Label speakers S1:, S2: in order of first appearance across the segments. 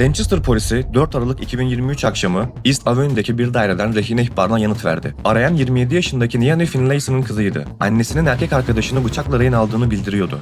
S1: Lancaster polisi 4 Aralık 2023 akşamı East Avenue'deki bir daireden rehine ihbarına yanıt verdi. Arayan 27 yaşındaki Niamey Finlayson'ın kızıydı. Annesinin erkek arkadaşını bıçakla rehin aldığını bildiriyordu.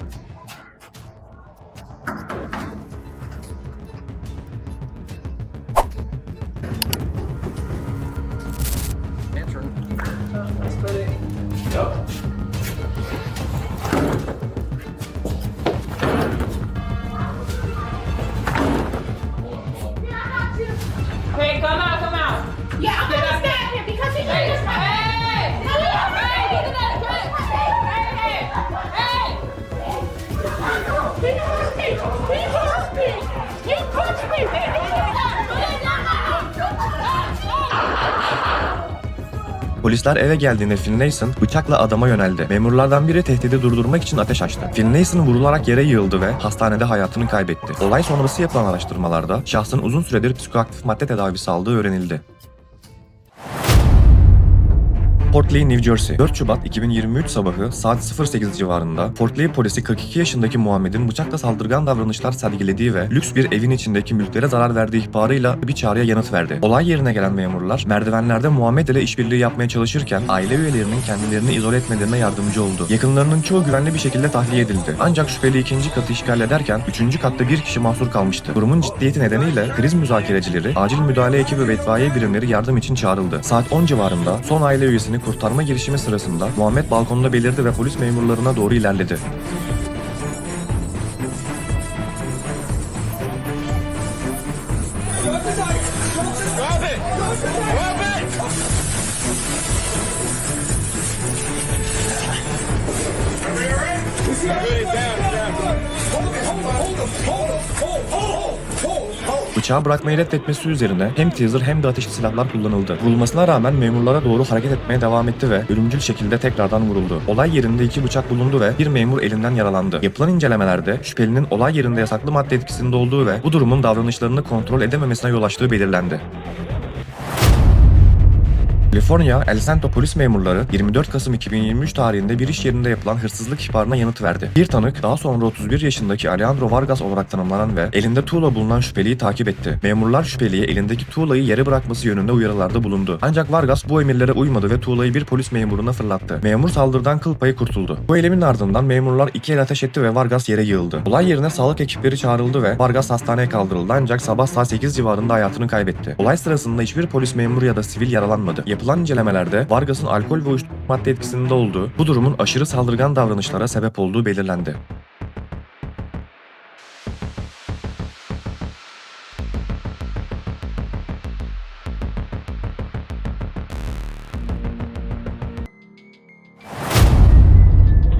S1: Polisler eve geldiğinde Finlayson bıçakla adama yöneldi. Memurlardan biri tehdidi durdurmak için ateş açtı. Finlayson vurularak yere yığıldı ve hastanede hayatını kaybetti. Olay sonrası yapılan araştırmalarda şahsın uzun süredir psikoaktif madde tedavisi aldığı öğrenildi. Port Lee, New Jersey. 4 Şubat 2023 sabahı saat 08 civarında Port Lee polisi 42 yaşındaki Muhammed'in bıçakla saldırgan davranışlar sergilediği ve lüks bir evin içindeki mülklere zarar verdiği ihbarıyla bir çağrıya yanıt verdi. Olay yerine gelen memurlar merdivenlerde Muhammed ile işbirliği yapmaya çalışırken aile üyelerinin kendilerini izole etmelerine yardımcı oldu. Yakınlarının çoğu güvenli bir şekilde tahliye edildi. Ancak şüpheli ikinci katı işgal ederken üçüncü katta bir kişi mahsur kalmıştı. Durumun ciddiyeti nedeniyle kriz müzakerecileri, acil müdahale ekibi ve itfaiye birimleri yardım için çağrıldı. Saat 10 civarında son aile üyesini kurtarma girişimi sırasında Muhammed balkonda belirdi ve polis memurlarına doğru ilerledi. Bıçağı bırakmayı reddetmesi üzerine hem taser hem de ateşli silahlar kullanıldı. Vurulmasına rağmen memurlara doğru hareket etmeye devam etti ve ölümcül şekilde tekrardan vuruldu. Olay yerinde iki bıçak bulundu ve bir memur elinden yaralandı. Yapılan incelemelerde şüphelinin olay yerinde yasaklı madde etkisinde olduğu ve bu durumun davranışlarını kontrol edememesine yol açtığı belirlendi. Kaliforniya, El Santo polis memurları 24 Kasım 2023 tarihinde bir iş yerinde yapılan hırsızlık ihbarına yanıt verdi. Bir tanık daha sonra 31 yaşındaki Alejandro Vargas olarak tanımlanan ve elinde tuğla bulunan şüpheliyi takip etti. Memurlar şüpheliye elindeki tuğlayı yere bırakması yönünde uyarılarda bulundu. Ancak Vargas bu emirlere uymadı ve tuğlayı bir polis memuruna fırlattı. Memur saldırıdan kıl payı kurtuldu. Bu eylemin ardından memurlar iki el ateş etti ve Vargas yere yığıldı. Olay yerine sağlık ekipleri çağrıldı ve Vargas hastaneye kaldırıldı ancak sabah saat 8 civarında hayatını kaybetti. Olay sırasında hiçbir polis memuru ya da sivil yaralanmadı. Yapılan incelemelerde Vargas'ın alkol ve uyuşturucu madde etkisinde olduğu, bu durumun aşırı saldırgan davranışlara sebep olduğu belirlendi.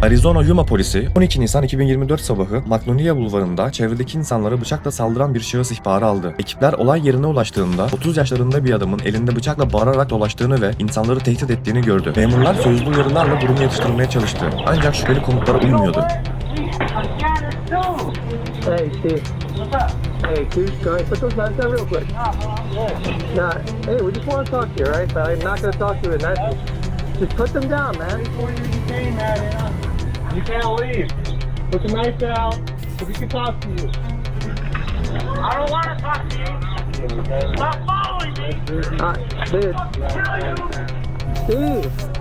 S1: Arizona Yuma polisi 12 Nisan 2024 sabahı Magnolia Bulvarı'nda çevredeki insanlara bıçakla saldıran bir şahıs ihbarı aldı. Ekipler olay yerine ulaştığında 30 yaşlarında bir adamın elinde bıçakla bağırarak dolaştığını ve insanları tehdit ettiğini gördü. Memurlar sözlü uyarılarla durumu yatıştırmaya çalıştı. Ancak şüpheli komutlara uymuyordu.
S2: Hey. Put those down real quick. Nah, hey, man.
S3: You can't leave. Put the knife down so we can talk to you.
S4: I don't want to talk to you. Stop following me.
S2: Uh, dude. Steve.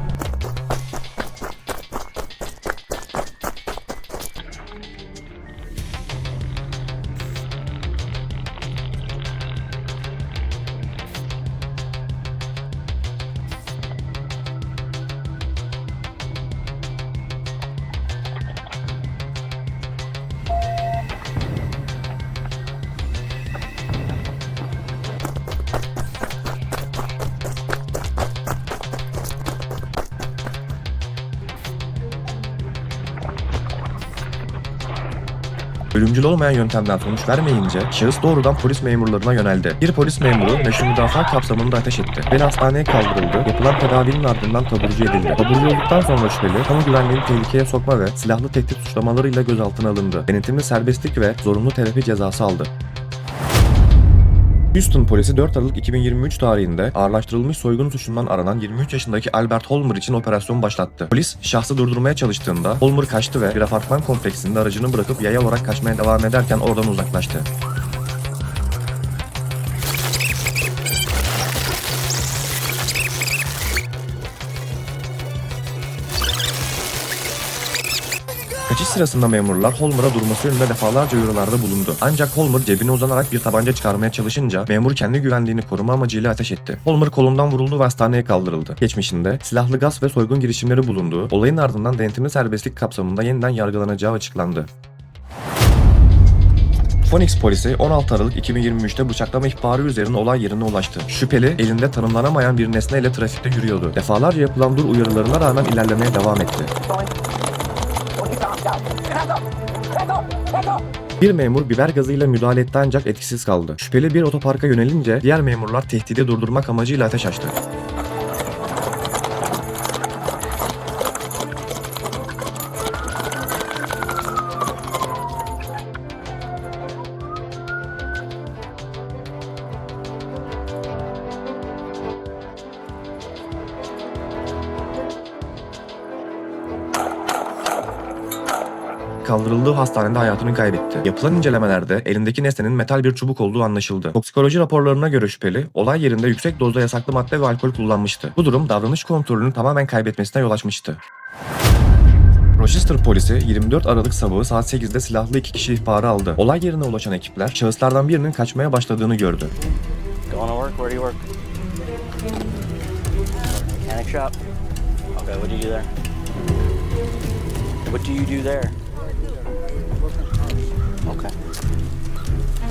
S1: Ölümcül olmayan yöntemden sonuç vermeyince şahıs doğrudan polis memurlarına yöneldi. Bir polis memuru meşru müdafaa kapsamında ateş etti. Beni hastaneye kaldırıldı. Yapılan tedavinin ardından taburcu edildi. Taburcu olduktan sonra şüpheli kamu güvenliğini tehlikeye sokma ve silahlı tehdit suçlamalarıyla gözaltına alındı. Denetimli serbestlik ve zorunlu terapi cezası aldı. Houston polisi 4 Aralık 2023 tarihinde ağırlaştırılmış soygun suçundan aranan 23 yaşındaki Albert Holmer için operasyon başlattı. Polis şahsı durdurmaya çalıştığında Holmer kaçtı ve bir apartman kompleksinde aracını bırakıp yaya olarak kaçmaya devam ederken oradan uzaklaştı. Kaçış sırasında memurlar Holmer'a durması yönünde defalarca uyarılarda bulundu. Ancak Holmer cebine uzanarak bir tabanca çıkarmaya çalışınca memur kendi güvenliğini koruma amacıyla ateş etti. Holmer kolundan vuruldu ve hastaneye kaldırıldı. Geçmişinde silahlı gaz ve soygun girişimleri bulunduğu, olayın ardından denetimli serbestlik kapsamında yeniden yargılanacağı açıklandı. Phoenix polisi 16 Aralık 2023'te bıçaklama ihbarı üzerine olay yerine ulaştı. Şüpheli elinde tanımlanamayan bir nesneyle trafikte yürüyordu. Defalarca yapılan dur uyarılarına rağmen ilerlemeye devam etti. Bir memur biber gazıyla müdahale etti ancak etkisiz kaldı. Şüpheli bir otoparka yönelince diğer memurlar tehdidi durdurmak amacıyla ateş açtı. Kaldırıldığı hastanede hayatını kaybetti. Yapılan incelemelerde elindeki nesnenin metal bir çubuk olduğu anlaşıldı. Toksikoloji raporlarına göre şüpheli, olay yerinde yüksek dozda yasaklı madde ve alkol kullanmıştı. Bu durum davranış kontrolünü tamamen kaybetmesine yol açmıştı. Rochester polisi 24 Aralık sabahı saat 8'de silahlı iki kişi ihbarı aldı. Olay yerine ulaşan ekipler şahıslardan birinin kaçmaya başladığını gördü.
S5: What do you do there? Okay.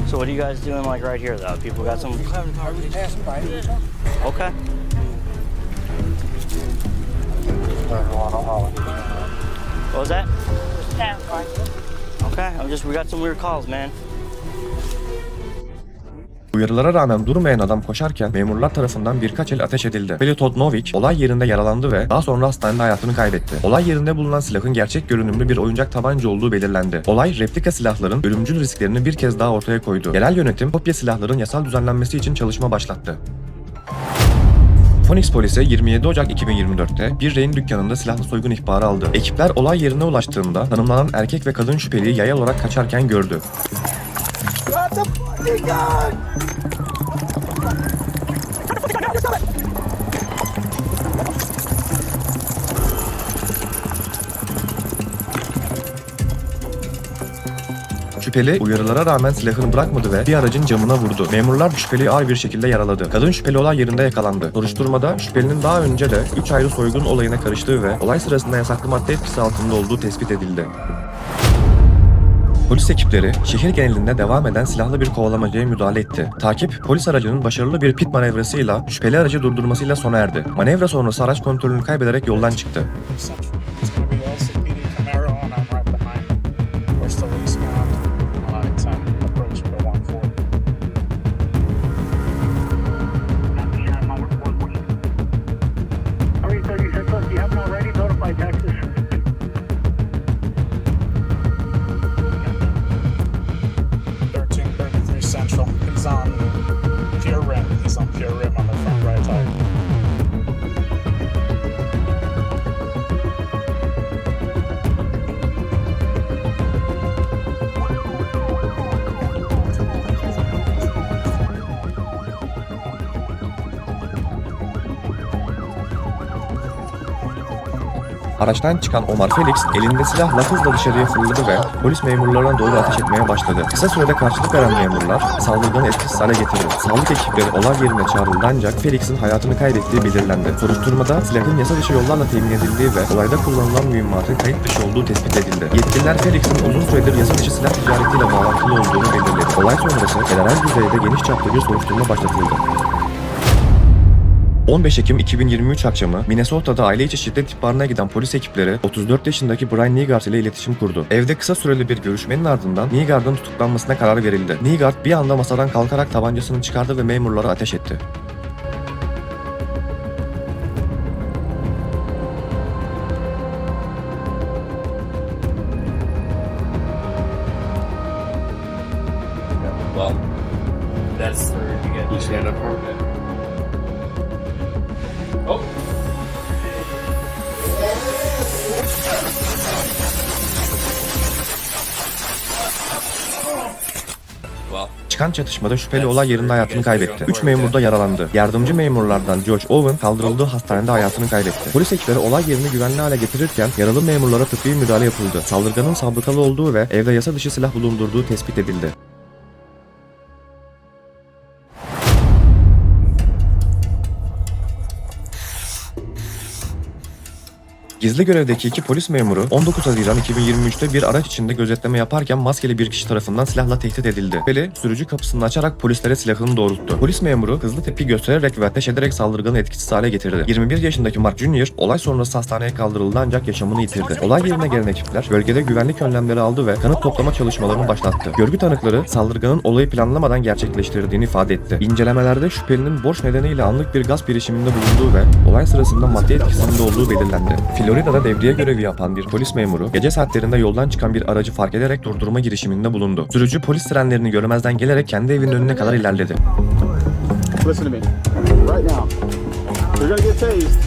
S5: So what are you guys doing like right here though? People got some. Okay. What was that? Okay, I'm just we got some weird calls, man.
S1: Uyarılara rağmen durmayan adam koşarken memurlar tarafından birkaç el ateş edildi. Veli Todnovic olay yerinde yaralandı ve daha sonra hastanede hayatını kaybetti. Olay yerinde bulunan silahın gerçek görünümlü bir oyuncak tabanca olduğu belirlendi. Olay replika silahların ölümcül risklerini bir kez daha ortaya koydu. Yerel yönetim kopya silahların yasal düzenlenmesi için çalışma başlattı. Phoenix polisi 27 Ocak 2024'te bir rehin dükkanında silahlı soygun ihbarı aldı. Ekipler olay yerine ulaştığında tanımlanan erkek ve kadın şüpheliyi yaya olarak kaçarken gördü. Şüpheli uyarılara rağmen silahını bırakmadı ve bir aracın camına vurdu. Memurlar şüpheliyi ağır bir şekilde yaraladı. Kadın şüpheli olay yerinde yakalandı. Soruşturmada şüphelinin daha önce de 3 ayrı soygun olayına karıştığı ve olay sırasında yasaklı madde etkisi altında olduğu tespit edildi. Polis ekipleri şehir genelinde devam eden silahlı bir kovalamacaya müdahale etti. Takip, polis aracının başarılı bir pit manevrasıyla şüpheli aracı durdurmasıyla sona erdi. Manevra sonrası araç kontrolünü kaybederek yoldan çıktı. Araçtan çıkan Omar Felix elinde silahla hızla dışarıya fırladı ve polis memurlarına doğru ateş etmeye başladı. Kısa sürede karşılık veren memurlar saldırganı etkisiz hale getirdi. Sağlık ekipleri olay yerine çağrıldı ancak Felix'in hayatını kaybettiği belirlendi. Soruşturmada silahın yasa dışı yollarla temin edildiği ve olayda kullanılan mühimmatın kayıt dışı olduğu tespit edildi. Yetkililer Felix'in uzun süredir yasa dışı silah ticaretiyle bağlantılı olduğunu belirledi. Olay sonrası federal düzeyde geniş çaplı bir soruşturma başlatıldı. 15 Ekim 2023 akşamı Minnesota'da aile içi şiddet ihbarına giden polis ekipleri 34 yaşındaki Brian Nygaard ile iletişim kurdu. Evde kısa süreli bir görüşmenin ardından Nygaard'ın tutuklanmasına karar verildi. Nygaard bir anda masadan kalkarak tabancasını çıkardı ve memurlara ateş etti.
S6: Well, that's for you get. You stand up for it.
S1: Çıkan çatışmada şüpheli olay yerinde hayatını kaybetti. 3 memur da yaralandı. Yardımcı memurlardan George Owen kaldırıldığı hastanede hayatını kaybetti. Polis ekipleri olay yerini güvenli hale getirirken yaralı memurlara tıbbi müdahale yapıldı. Saldırganın sabıkalı olduğu ve evde yasa dışı silah bulundurduğu tespit edildi. Gizli görevdeki iki polis memuru 19 Haziran 2023'te bir araç içinde gözetleme yaparken maskeli bir kişi tarafından silahla tehdit edildi. Şüpheli sürücü kapısını açarak polislere silahını doğrulttu. Polis memuru hızlı tepki göstererek ve ateş ederek saldırganı etkisiz hale getirdi. 21 yaşındaki Mark Jr. olay sonrası hastaneye kaldırıldı ancak yaşamını yitirdi. Olay yerine gelen ekipler bölgede güvenlik önlemleri aldı ve kanıt toplama çalışmalarını başlattı. Görgü tanıkları saldırganın olayı planlamadan gerçekleştirdiğini ifade etti. İncelemelerde şüphelinin borç nedeniyle anlık bir gaz girişiminde bulunduğu ve olay sırasında madde etkisinde olduğu belirlendi. Florida'da devriye görevi yapan bir polis memuru gece saatlerinde yoldan çıkan bir aracı fark ederek durdurma girişiminde bulundu. Sürücü polis sirenlerini görmezden gelerek kendi evinin önüne kadar ilerledi.
S3: Listen to me. Right now. You're gonna get tased.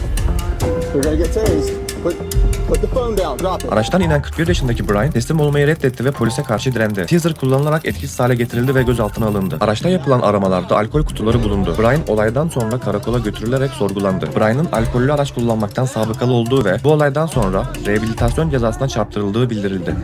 S3: You're gonna get tased.
S1: Araçtan inen 41 yaşındaki Brian teslim olmayı reddetti ve polise karşı direndi. Teaser kullanılarak etkisiz hale getirildi ve gözaltına alındı. Araçta yapılan aramalarda alkol kutuları bulundu. Brian olaydan sonra karakola götürülerek sorgulandı. Brian'ın alkollü araç kullanmaktan sabıkalı olduğu ve bu olaydan sonra rehabilitasyon cezasına çarptırıldığı bildirildi.